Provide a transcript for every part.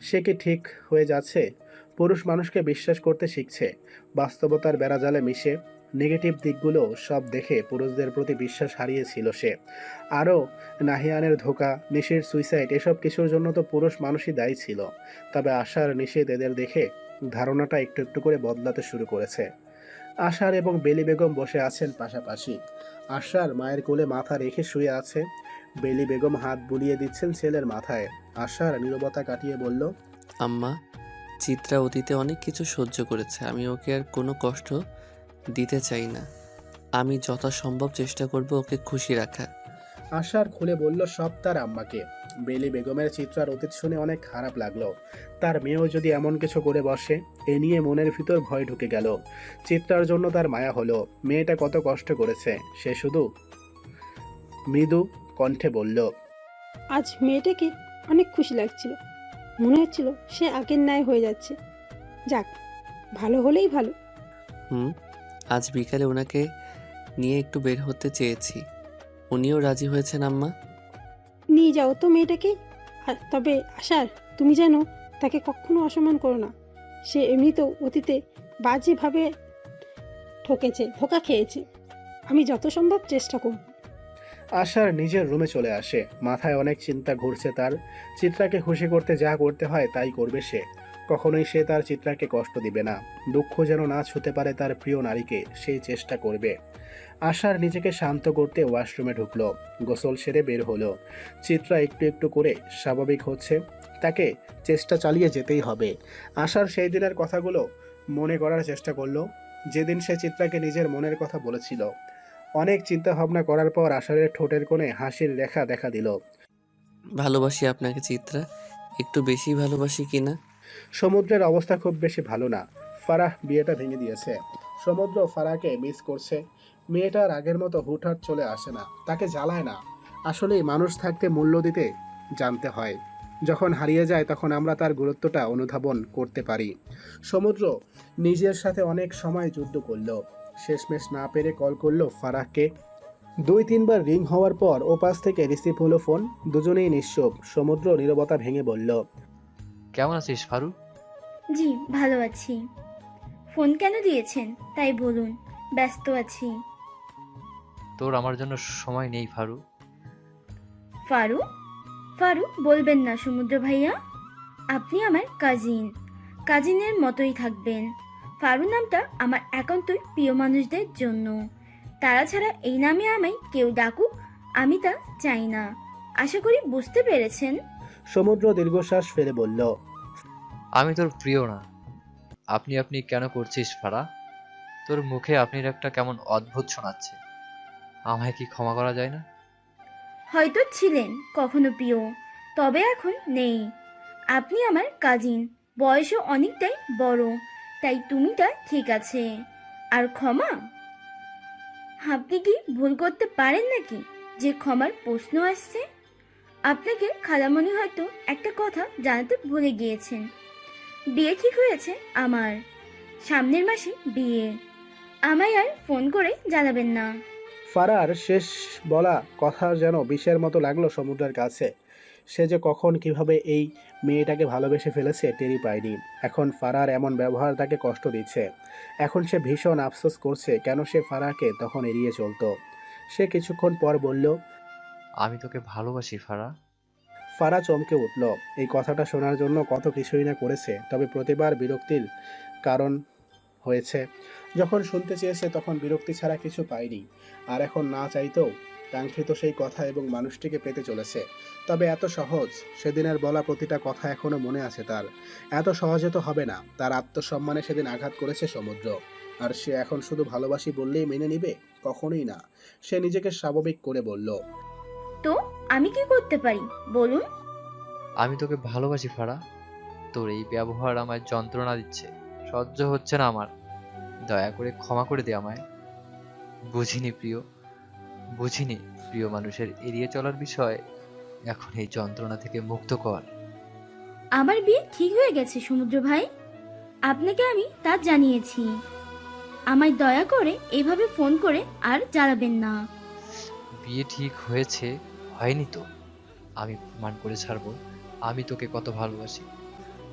সে কি ঠিক হয়ে যাচ্ছে? পুরুষ মানুষকে বিশ্বাস করতে শিখছে। বাস্তবতার বেড়াজালে মিশে নেগেটিভ দিকগুলো সব দেখে পুরুষদের প্রতি বিশ্বাস হারিয়েছিল সে। আরও নাহিয়ানের ধোকা, নিশির সুইসাইড এসব কিছুর জন্য তো পুরুষ মানুষই দায়ী ছিল। তবে আশার নিষেধ এদের দেখে ধারণাটা একটু একটু করে বদলাতে শুরু করেছে। আশার এবং বেলি বেগম বসে আছেন পাশাপাশি। আশার মায়ের কোলে মাথা রেখে শুয়ে আছে বেলি বেগম হাত বুলিয়ে দিচ্ছেন ছেলের মাথায়। আশার নীরবতা কাটিয়ে বলল আম্মা চিত্রা অতীতে অনেক কিছু সহ্য করেছে। আমি ওকে আর কোনো কষ্ট দিতে চাই না। আমি যথাসম্ভব চেষ্টা করব ওকে খুশি রাখা আশার খুলে বলল সব তার আম্মাকে। বেলি বেগমের চিত্রার অতীত শুনে অনেক খারাপ লাগল। তার মেয়েও যদি এমন কিছু করে বসে এ নিয়ে মনের ভিতর ভয় ঢুকে গেল। চিত্রার জন্য তার মায়া হলো। মেয়েটা কত কষ্ট করেছে। সে শুধু মৃদু কণ্ঠে বলল আজ মেয়েটাকে অনেক খুশি লাগছিল। মনে হচ্ছিল সে আগের ন্যায় হয়ে যাচ্ছে। যাক ভালো হলেই ভালো। হুম আজ বিকালে ওনাকে নিয়ে একটু বের হতে চেয়েছি। উনিও রাজি হয়েছেন আম্মা? নিয়ে যাও তো মেয়েটাকে। আর তবে আশার তুমি জানো তাকে কখনো অসম্মান করো না। সে এমনিতেও অতীতে বাজেভাবে ঠকেছে ধোকা খেয়েছে। আমি যত সম্ভব চেষ্টা করব। আশার নিজের রুমে চলে আসে। মাথায় অনেক চিন্তা ঘুরছে তার। চিত্রাকে খুশি করতে যা করতে হয় তাই করবে সে। কখনোই সে তার চিত্রাকে কষ্ট দিবে না। দুঃখ যেন না ছুতে পারে তার প্রিয় নারীকে সেই চেষ্টা করবে। আশার নিজেকে শান্ত করতে ওয়াশরুমে ঢুকলো। গোসল সেরে বের হলো। চিত্রা একটু একটু করে স্বাভাবিক হচ্ছে। তাকে চেষ্টা চালিয়ে যেতেই হবে। আশার সেই দিনের কথাগুলো মনে করার চেষ্টা করল। যেদিন সে চিত্রাকে নিজের মনের কথা বলেছিল। অনেক চিন্তা ভাবনা করার পর আষাঢ়ের ঠোঁটের কোণে হাসির রেখা দেখা দিল। ভালোবাসি আপনাকে চিত্রা। একটু বেশি ভালোবাসি কিনা সমুদ্রের অবস্থা খুব বেশি ভালো না। ফারাহ বিয়েটা ভেঙে দিয়েছে। সমুদ্র ফারাহকে মিস করছে। মেয়েটার আগের মতো হুটহাট চলে আসে না। তাকে জ্বালায় না। আসলেই মানুষ থাকতে মূল্য দিতে জানতে হয়। যখন হারিয়ে যায় তখন আমরা তার গুরুত্বটা অনুধাবন করতে পারি। সমুদ্র নিজের সাথে অনেক সময় যুদ্ধ করল। শেষমেশ না পেরে কল করল ফারাহকে। দুই তিনবার রিং হওয়ার পর ও পাশ থেকে রিসিভ হলো ফোন। দুজনেই নিঃশব সমুদ্র নীরবতা ভেঙে বলল কেমন আছিস ফারু জি ভালো আছি। ফোন কেন দিয়েছেন? তাই বলুন ব্যস্ত আছি। তোর আমার জন্য সময় নেই ফারু ফারু ফারু বলবেন না সমুদ্র ভাইয়া। আপনি আমার কাজিন কাজিনের মতোই থাকবেন। ফারু নামটা আমার একান্তই প্রিয় মানুষদের জন্য। তারা ছাড়া এই নামে আমায় কেউ ডাকুক আমি তা চাই না। আশা করি বুঝতে পেরেছেন? সমুদ্র দীর্ঘশ্বাস ফেলে বলল আমি তোর প্রিয় না। আপনি আপনি কেন করছিস ফারা? তোর মুখে আপনি একটা কেমন অদ্ভুত শোনাচ্ছে। আমায় কি ক্ষমা করা যায় না? হয়তো ছিলেন কখনো প্রিয় তবে এখন নেই। আপনি আমার কাজিন বয়সও অনেকটাই বড়। তাই তুমিটা ঠিক আছে। আর ক্ষমা? আপনি কি ভুল করতে পারেন নাকি যে ক্ষমার প্রশ্ন আসছে? আপনাকে খালামণি হয়তো একটা কথা জানাতে ভুলে গিয়েছেন। বিয়ে ঠিক হয়েছে আমার। সামনের মাসে বিয়ে। আমায় আর ফোন করে জানাবেন না। ফারার শেষ বলা কথা যেন বিষের মতো লাগল সমুদ্রের কাছে। সে যে কখন, কীভাবে এই মেয়েটাকে ভালোবেসে ফেলেছে টেরি পায়নি। এখন ফারার এমন ব্যবহার তাকে কষ্ট দিচ্ছে। এখন সে ভীষণ আফসোস করছে কেন সে ফারাকে তখন এড়িয়ে চলতো? সে কিছুক্ষণ পর বলল আমি তোকে ভালোবাসি ফারা। ফারা চমকে উঠল। এই কথাটা শোনার জন্য কত কিছুই না করেছে তবে প্রতিবার বিরক্তির কারণ হয়েছে। যখন শুনতে চেয়েছে তখন বিরক্তি ছাড়া কিছু পায়নি। আর এখন না চাইতেও কাঙ্ক্ষিত সেই কথা এবং মানুষটিকে পেতে চলেছে। তবে এত সহজ সেদিনের বলা প্রতিটা কথা এখনও মনে আছে তার। এত সহজে তো হবে না তার আত্মসম্মানে সেদিন আঘাত করেছে সমুদ্র। আর সে এখন শুধু ভালোবাসি বললেই মেনে নিবে? কখনোই না। সে নিজেকে স্বাভাবিক করে বলল। তো আমি কি করতে পারি? বলুন। আমি তোকে ভালোবাসি ফারা। তোর এই ব্যবহার আমায় যন্ত্রণা দিচ্ছে। সহ্য হচ্ছে না আমার। দয়া করে ক্ষমা করে দে আমায়। বুঝিনি প্রিয়। বুঝিনি প্রিয় মানুষের এড়িয়ে চলার বিষয় এখন এই যন্ত্রণা থেকে মুক্ত কর। আমার বিয়ে ঠিক হয়ে গেছে সমুদ্র ভাই। আপনাকে আমি তা জানিয়েছি। আমায় দয়া করে এভাবে ফোন করে আর জ্বালাবেন না। বিয়ে ঠিক হয়েছে হয়নি তো। আমি প্রমাণ করে ছাড়বো। আমি তোকে কত ভালোবাসি।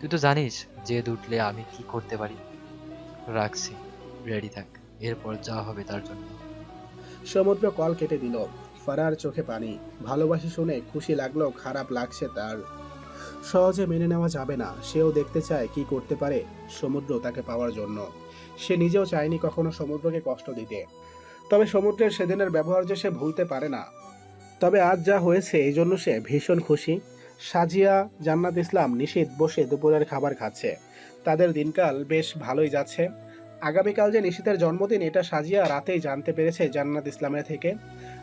তুই তো জানিস যে উঠলে আমি কি করতে পারি। রাখছি রেডি থাক। এরপর যা হবে তার জন্য। সমুদ্র কল কেটে দিল। ফারার চোখে পানি। ভালোবাসি শুনে খুশি লাগল, খারাপ লাগছে তার। সহজে মেনে নেওয়া যাবে না। সেও দেখতে চায় কি করতে পারে সমুদ্র তাকে পাওয়ার জন্য। সে নিজেও চায়নি কখনো সমুদ্রকে কষ্ট দিতে। তবে সমুদ্রের সেদিনের ব্যবহার যে সে ভুলতে পারে না। তবে আজ যা হয়েছে, এই জন্য সে ভীষণ খুশি। সাজিয়া, জান্নাত ইসলাম নিশীত বসে দুপুরের খাবার খাচ্ছে। তাদের দিনকাল বেশ ভালোই যাচ্ছে। আগামীকাল যে নিশীতের জন্মদিন এটা সাজিয়া রাতেই জানতে পেরেছে জান্নাত ইসলামের থেকে।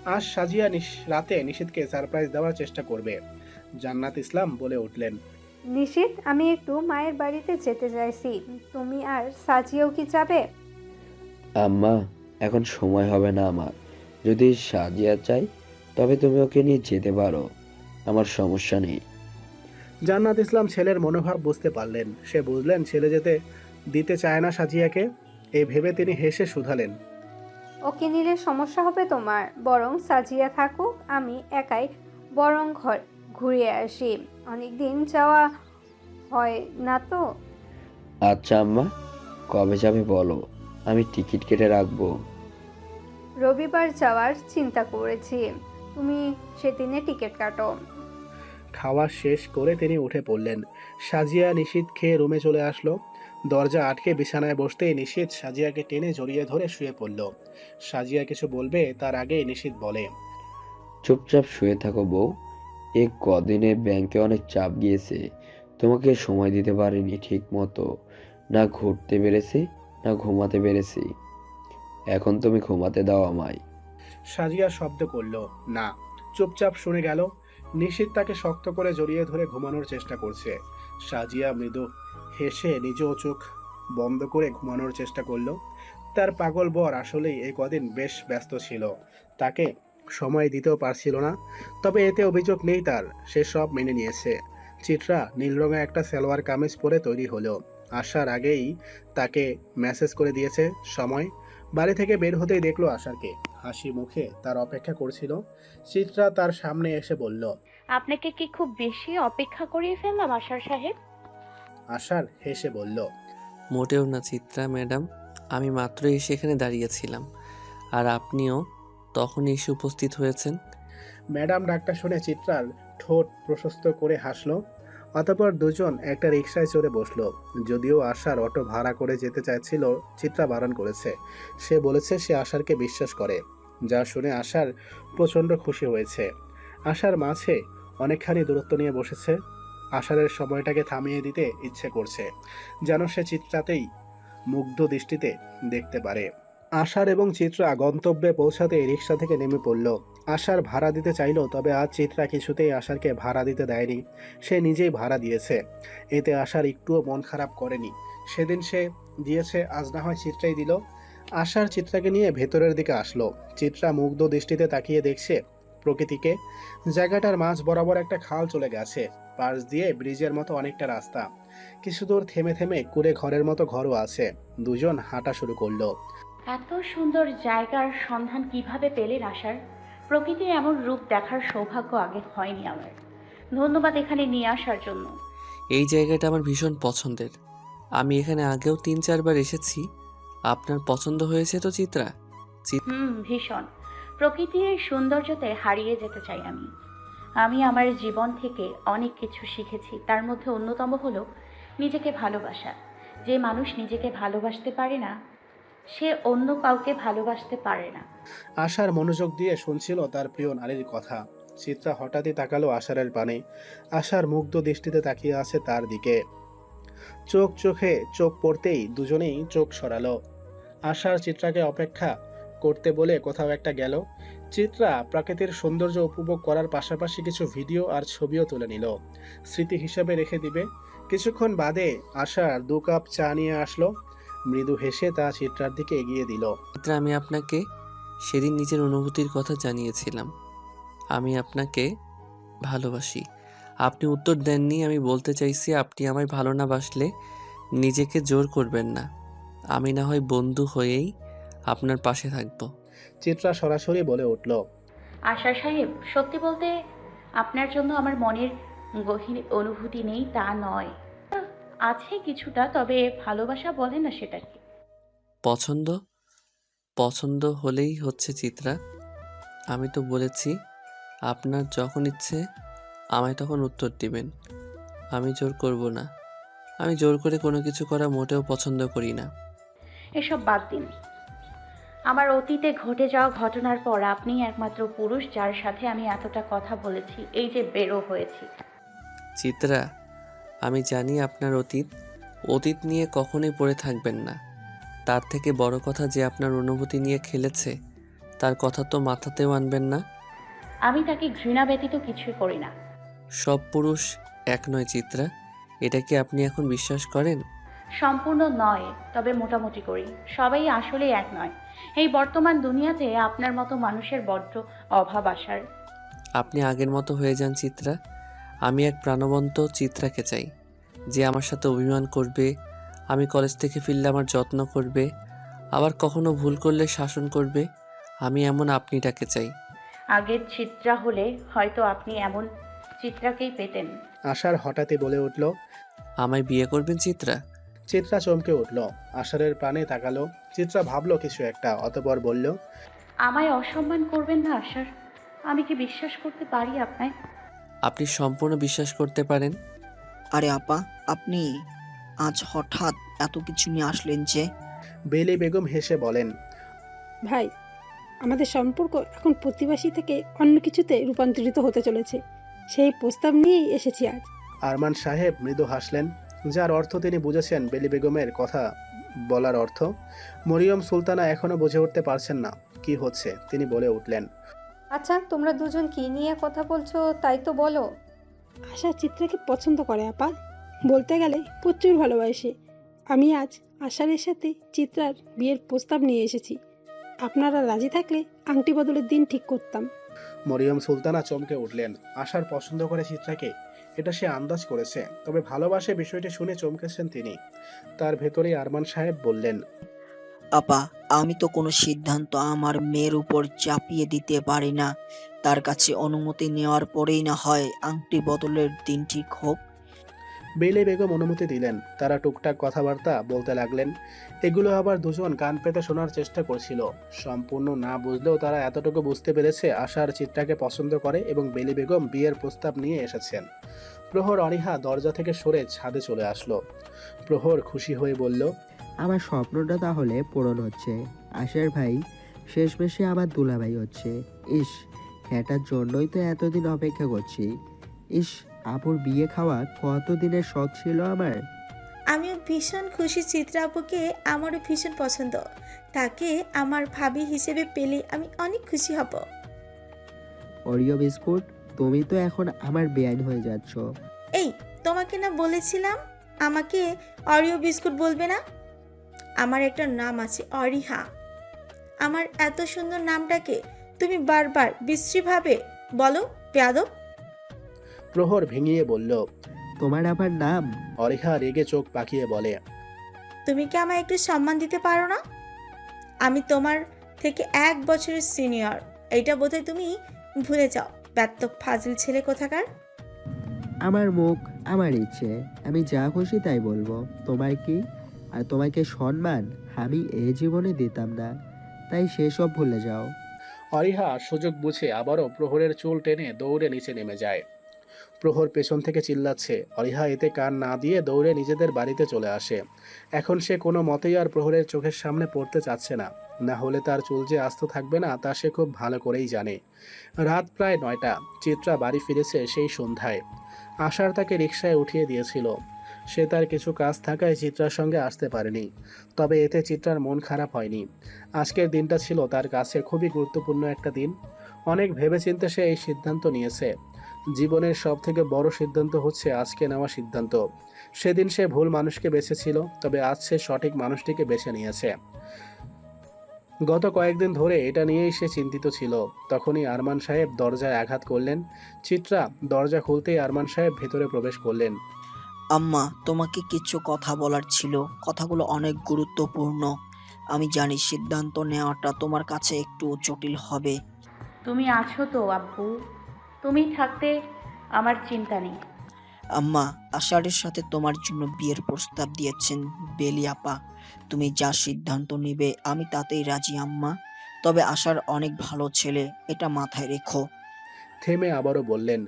আজ সাজিয়া নিশ- রাতে নিশীতকে সারপ্রাইজ দেওয়ার চেষ্টা করবে জান্নাত ইসলাম বলে উঠলেন। নিশিত আমি একটু মায়ের বাড়িতে যেতে চাইছি। তুমি আর সাজিয়াও কি যাবে? আম্মা এখন সময় হবে না আমার। যদি সাজিয়া চাই তবে তুমি ওকে নিয়ে যেতে পারো। আমার সমস্যা নেই। জান্নাত ইসলাম ছেলের মনোভাব বুঝতে পারলেন। সে বুঝলেন ছেলে যেতে দিতে চায় না সাজিয়াকে। এই ভেবে তিনি হেসে শুধালেন। ওকে নিলে সমস্যা হবে তোমার। বরং সাজিয়া থাকুক আমি একাই বরং ঘর ঘুরে আসি। অনেক দিন যাওয়া হয় না তো? আচ্ছা আম্মা কবে যাবে বলো। আমি টিকিট কেটে রাখব। রবিবার যাওয়ার চিন্তা করেছি। তুমি সেদিনে টিকিট কাটো। খাওয়া শেষ করে তিনি উঠে পড়লেন। সাজিয়া নিশীত খেয়ে রুমে চলে আসলো। দরজা আটকে বিছানায় বসতেই নিশীত সাজিয়াকে টেনে জড়িয়ে ধরে শুয়ে পড়ল। সাজিয়া কিছু বলবে তার আগেই নিশীত বলে চুপচাপ শুয়ে থাকো বউ। এ কদিনে ব্যাংকে অনেক চাপ গিয়েছে। তোমাকে সময় দিতে পারিনি ঠিক মতো না ঘুরতে পেরেছি না ঘুমাতে পেরেছি। এখন তুমি ঘুমাতে দাও আমায়। সাজিয়া শব্দ করল না। চুপচাপ শুনে গেল। নিশীত তাকে শক্ত করে জড়িয়ে ধরে ঘুমানোর চেষ্টা করছে। সাজিয়া মৃদু হেসে নিজেও চোখ বন্ধ করে ঘুমানোর চেষ্টা করল। তার পাগল বর আসলেই এই কদিন বেশ ব্যস্ত ছিল। তাকে সময় দিতেও পারছিল না, তবে এতে অভিযোগ নেই তার, সে সব মেনে নিয়েছে। চিত্রা নীল রঙের একটা সালোয়ার কামিজ পরে তৈরি হলো। আসার আগেই তাকে মেসেজ করে দিয়েছে সময়। বাড়ি থেকে বের হতেই দেখল আশারকে। হাসি মুখে তার অপেক্ষা করছিল। চিত্রা তার সামনে এসে বলল, আপনাকে কি খুব বেশি অপেক্ষা করিয়ে ফেললাম, আশার সাহেব? আশার হেসে বলল মোটেও না চিত্রা ম্যাডাম আমি মাত্রই এসে এখানে দাঁড়িয়েছিলাম। আর আপনিও তখন এসে উপস্থিত হয়েছেন? ম্যাডাম ডাকটা শুনে চিত্রার ঠোঁট প্রশস্ত করে হাসলো অতপর দুজন একটা রিকশায় চড়ে বসল। যদিও আশার অটো ভাড়া করে যেতে চাইছিল চিত্রা বারণ করেছে। সে বলেছে সে আশারকে বিশ্বাস করে যা শুনে আশার প্রচণ্ড খুশি হয়েছে। আশার মাঝে অনেকখানি দূরত্ব নিয়ে বসেছে। আশারের সময়টাকে থামিয়ে দিতে ইচ্ছে করছে, যেন সে চিত্রাতেই মুগ্ধ দৃষ্টিতে দেখতে পারে। আশার এবং চিত্রা গন্তব্যে পৌঁছাতে রিক্সা থেকে নেমে পড়ল। আশার ভাড়া দিতে চাইলো, তবে আজ চিত্রা কিছুতেই আশারকে ভাড়া দিতে দেয়নি। সে নিজেই ভাড়া দিয়েছে। এতে আশার একটুও মন খারাপ করেনি। সেদিন সে দিয়েছে, আজ না হয় চিত্রাই দিল। আশার চিত্রাকে নিয়ে ভেতরের দিকে আসলো। চিত্রা মুগ্ধ দৃষ্টিতে তাকিয়ে দেখছে প্রকৃতিকে। জায়গাটার মাঝ বরাবর একটা খাল চলে গেছে। পাশ দিয়ে ব্রিজের মতো অনেকটা রাস্তা। কিছু দূর থেমে থেমে কুড়ে ঘরের মতো ঘরও আছে। দুজন হাঁটা শুরু করল। এত সুন্দর জায়গার সন্ধান কীভাবে পেলেন আশার? প্রকৃতির এমন রূপ দেখার সৌভাগ্য আগে হয়নি আমার। ধন্যবাদ এখানে নিয়ে আসার জন্য। এই জায়গাটা আমার ভীষণ পছন্দের। আমি এখানে আগেও তিন চারবার এসেছি। আপনার পছন্দ হয়েছে তো চিত্রা? হুম ভীষণ। প্রকৃতির সৌন্দর্যতে হারিয়ে যেতে চাই আমি। আমি আমার জীবন থেকে অনেক কিছু শিখেছি। তার মধ্যে অন্যতম হলো নিজেকে ভালোবাসা। যে মানুষ নিজেকে ভালোবাসতে পারে না, সে অন্য কাউকে ভালোবাসতে পারে না। আশার মনোযোগ দিয়ে শুনছিল তার প্রিয় নারীর কথা। চিত্রা হঠাৎই তাকালো আশারের পানে। আশার মুগ্ধ দৃষ্টিতে তাকিয়ে আছে তার দিকে। চোখ চোখে চোখ পড়তেই দুজনেই চোখ সরালো। আশার চিত্রাকে অপেক্ষা করতে বলে কোথাও একটা গেল। চিত্রা প্রাকৃতিক সৌন্দর্য উপভোগ করার পাশাপাশি কিছু ভিডিও আর ছবিও তুলে নিল। স্মৃতি হিসাবে রেখে দিবে। কিছুক্ষণ বাদে আশার দু কাপ চা নিয়ে আসলো। মৃদু হেসে তা চিত্রার দিকে এগিয়ে দিল। চিত্রা, আমি আপনাকে সেদিন নিজের অনুভূতির কথা জানিয়েছিলাম। আমি আপনাকে ভালোবাসি। আপনি উত্তর দেননি, আমি বলতে চাইছি আপনি আমায় ভালো না বাসলে নিজেকে জোর করবেন না। আমি না হয় বন্ধু হয়েই আপনার পাশে থাকব। চিত্রা সরাসরি বলে উঠল আশা সাহেব সত্যি বলতে আপনার জন্য আমার মনের গহীন অনুভূতি নেই তা নয়। আছে কিছুটা তবে ভালোবাসা বলে না সেটাকে। পছন্দ? পছন্দ হলেই হচ্ছে চিত্রা। আমি তো বলেছি আপনার যখন ইচ্ছে আমায় তখন উত্তর দিবেন। আমি জোর করব না। আমি জোর করে কোনো কিছু করা মোটেও পছন্দ করি না। এসব বাদ দিন। আমার অতীতে ঘটে যাওয়া ঘটনার পর আপনিই একমাত্র পুরুষ যার সাথে আমি এতটা কথা বলেছি এই যে বেরো হয়েছি। চিত্রা আমি জানি আপনার অতীত অতীত নিয়ে কখনোই পড়ে থাকবেন না। তার থেকে বড় কথা যে আপনার অনুভূতি নিয়ে খেলেছে তার কথা তো মাথাতেও আনবেন না। আমি তাকে ঘৃণা ব্যতীত কিছুই করি না। সব পুরুষ এক নয় চিত্রা। এটা কি আপনি এখন বিশ্বাস করেন? সম্পূর্ণ নয় তবে মোটামুটি করি। সবাই আসলে এক নয়। এই বর্তমান দুনিয়াতে আপনার মতো মানুষের বড্ড অভাব আসার। আপনি আগের মতো হয়ে যান চিত্রা। আমি এক প্রাণবন্ত চিত্রাকে চাই যে আমার সাথে অভিমান করবে আমি কলেজ থেকে ফিরলে আমার যত্ন করবে আবার কখনো ভুল করলে শাসন করবে আমি এমন আপনিটাকে চাই। আগের চিত্রা হলে হয়তো আপনি এমন চিত্রাকেই পেতেন। আশার হঠাৎই বলে উঠল আমায় বিয়ে করবেন চিত্রা? চিত্রা চমকে উঠল। আশারের প্রাণে তাকালো। চিত্রা ভাবলো কিছু একটা অতপর বলল আমায় অসম্মান করবেন না আশার। আমি কি বিশ্বাস করতে পারি আপনায়? আপনি সম্পূর্ণ বিশ্বাস করতে পারেন। আরে আপা আপনি আজ হঠাৎ এত কিছু নিয়ে আসলেন যে। বেলি বেগম হেসে বলেন ভাই আমাদের সম্পর্ক এখন প্রতিবাসী থেকে অন্য কিছুতে রূপান্তরিত হতে চলেছে। সেই প্রস্তাব নিয়েই এসেছি আজ। আরমান সাহেব মৃদু হাসলেন যার অর্থ তিনি বুঝেছেন বেলি বেগমের কথা বলার অর্থ মরিয়ম সুলতানা এখনও বুঝে উঠতে পারছেন না কি হচ্ছে তিনি বলে উঠলেন। আচ্ছা তোমরা দুজন কি নিয়ে কথা বলছো তাই তো বলো। আশা চিত্রাকে পছন্দ করে আপা। বলতে গেলে প্রচুর ভালোবাসে। আমি আজ আশারের সাথে চিত্রার বিয়ের প্রস্তাব নিয়ে এসেছি। আপনারা রাজি থাকলে আংটি বদলের দিন ঠিক করতাম। মরিয়ম সুলতানা চমকে উঠলেন। আশার পছন্দ করে চিত্রাকে এটা সে আন্দাজ করেছে। তবে ভালোবাসে বিষয়টি শুনে চমকেছেন তিনি। তার ভেতরে আরমান সাহেব বললেন, আপা, আমি তো কোনো সিদ্ধান্ত আমার মেয়ের উপর চাপিয়ে দিতে পারি না। তার কাছে অনুমতি নেওয়ার পরেই না হয় আংটি বদলের দিন ঠিক হোক বেলে বেগম অনুমতি দিলেন। তারা টুকটাক কথাবার্তা বলতে লাগলেন। এগুলো আবার দুজন কান পেতে শোনার চেষ্টা করছিল। সম্পূর্ণ না বুঝলেও তারা এতটুকু বুঝতে পেরেছে আশার চিত্রাকে পছন্দ করে এবং বেলি বেগম বিয়ের প্রস্তাব নিয়ে এসেছেন। প্রহর অনিহা দরজা থেকে সরে ছাদে চলে আসলো। প্রহর খুশি হয়ে বলল, আমার স্বপ্নটা তাহলে পূরণ হচ্ছে। আশার ভাই, শেষমেশে আমার দুলাভাই হচ্ছে। ইস, এটার জন্যই তো এতদিন অপেক্ষা করছি। ইস আপুর বিয়ে খাওয়া কতদিনের শখ ছিল আমার? আমিও ভীষণ খুশি চিত্রা আপুকে আমারও ভীষণ পছন্দ। তাকে আমার ভাবি হিসেবে পেলে আমি অনেক খুশি হব। অরিও বিস্কুট তুমি তো এখন আমার বেআইন হয়ে যাচ্ছ। এই তোমাকে না বলেছিলাম? আমাকে অরিও বিস্কুট বলবে না? আমার একটা নাম আছে অরিহা। আমার এত সুন্দর নামটাকে তুমি বারবার বিশ্রীভাবে বলো পেয়াদব প্রহর ভেঙিয়ে বলল তোমার আবার নাম? অরিহা রেগে চোখ পাকিয়ে বলে তুমি কি আমায় একটু সম্মান দিতে পারো না? আমি তোমার থেকে এক বছরের সিনিয়র। এইটা বোধহয় তুমি ভুলে যাও ব্যর্থ ফাজিল ছেলে কোথাকার? আমার মুখ আমার ইচ্ছে। আমি যা খুশি তাই বলব। তোমার কি আর তোমাকে সম্মান আমি এ জীবনে দিতাম না। তাই সেসব ভুলে যাও। অরিহা সুযোগ বুঝে আবারও প্রহরের চুল টেনে দৌড়ে নিচে নেমে যায়। প্রহর পেছন থেকে চিল্লাচ্ছে। অরিহা এতে কান না দিয়ে দৌড়ে নিজেদের বাড়িতে চলে আসে। এখন সে কোনো মতেই আর প্রহরের চোখের সামনে পড়তে চাচ্ছে না। না হলে তার চুল যে আস্ত থাকবে না, তা সে খুব ভালো করেই জানে। রাত প্রায় নয়টা। চিত্রা বাড়ি ফিরেছে সেই সন্ধ্যায়। আশার তাকে রিক্সায় উঠিয়ে দিয়েছিল। সে তার কিছু কাজ থাকায় চিত্রার সঙ্গে আসতে পারেনি। তবে এতে চিত্রার মন খারাপ হয়নি। আজকের দিনটা ছিল তার কাছে খুবই গুরুত্বপূর্ণ একটা দিন। অনেক ভেবেচিন্তে সে এই সিদ্ধান্ত নিয়েছে। জীবনের সব থেকে বড় সিদ্ধান্ত হচ্ছে আজকে নেওয়া সিদ্ধান্ত। সেদিন সে ভুল মানুষকে বেছেছিল তবে আজ সে সঠিক মানুষটিকে বেছে নিয়েছে। গত কয়েকদিন ধরে এটা নিয়েই সে চিন্তিত ছিল। তখনই আরমান সাহেব দরজায় আঘাত করলেন। চিত্রা দরজা খুলতেই আরমান সাহেব ভেতরে প্রবেশ করলেন। আম্মা তোমাকে কিছু কথা বলার ছিল। কথাগুলো অনেক গুরুত্বপূর্ণ। আমি জানি সিদ্ধান্ত নেওয়াটা তোমার কাছে একটু জটিল হবে। তুমি আছো তো আব্বু। তুমি থাকতে আমার চিন্তা নেই। আম্মা আষাঢ়ের সাথে তোমার জন্য বিয়ের প্রস্তাব দিয়েছেন বেলি আপা। তুমি যা সিদ্ধান্ত নিবে আমি তাতেই রাজি আম্মা। তবে আশার অনেক ভালো ছেলে এটা মাথায় রেখো। থেমে আবারও বললেন